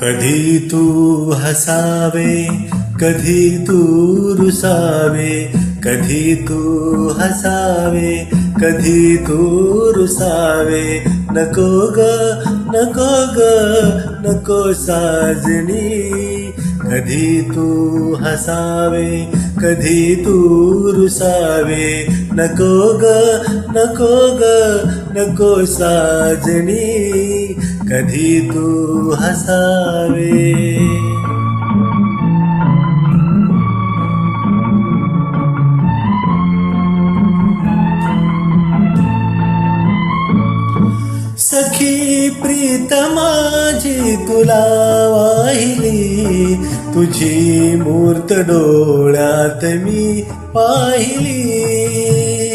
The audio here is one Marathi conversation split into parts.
कधी तू हसावे कधी तू रुसावे कधी तू हसावे कधी तू रुसावे. नको ग नको ग नको साजणी कधी तू हसावे कधी तू रुसावे. नको ग नको ग नको साजणी कधी तू हसावे? सखी प्रीत माझी तुला वाहिली तुझी मूर्त डोळ्यात मी पाहिली.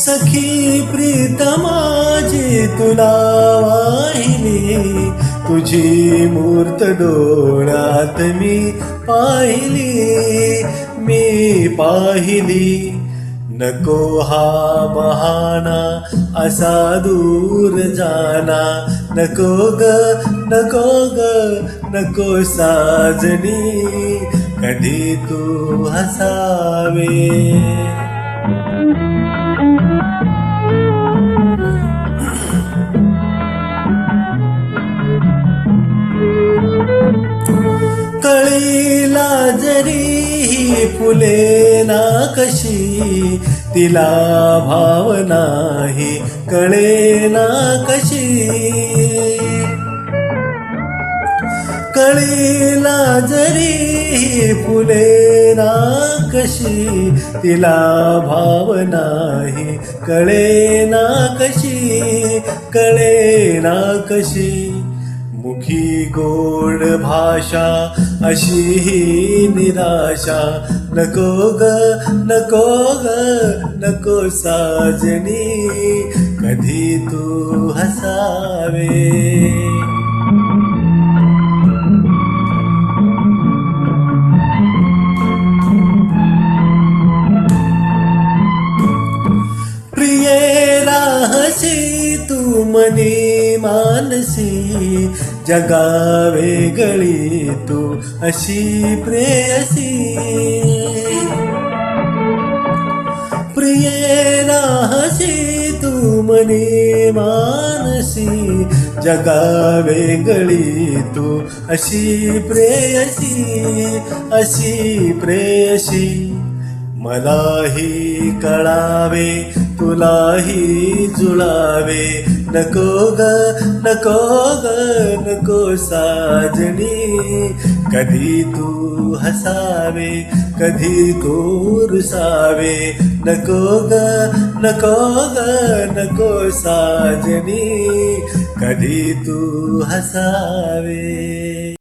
सखी प्रीत माझी तुला वाहिली तुझी मूर्त डोळ्यात मी पाहिली. मी पाहिली नको हा बहाना असा दूर जाना. नको ग नको ग नको साजनी कधी तू हसावे. फुले ना कशी? तिला भाव नाही कळे ना कशी? कळीला जरी फुले ना कशी? तिला भाव नाही कळे ना कशी? कळे ना कशी? मुखी गोड भाषा अशी ही निराशा. नको ग नको ग नको साजनी. कधी तू हसावे? प्रिये राहशी तू मने मानसी जगावे वेगळी तू अशी प्रेयसी. प्रिये राहसी तू मने मानसी जगावे वेगळी तू अशी प्रेयसी अशी प्रेयसी. मलाही कळावे तुलाही जुळावे. नको ग नको ग नको साजणी कधी तू हसावे कधी तू रुसावे. नको ग नको ग नको साजणी कधी तू हसावे.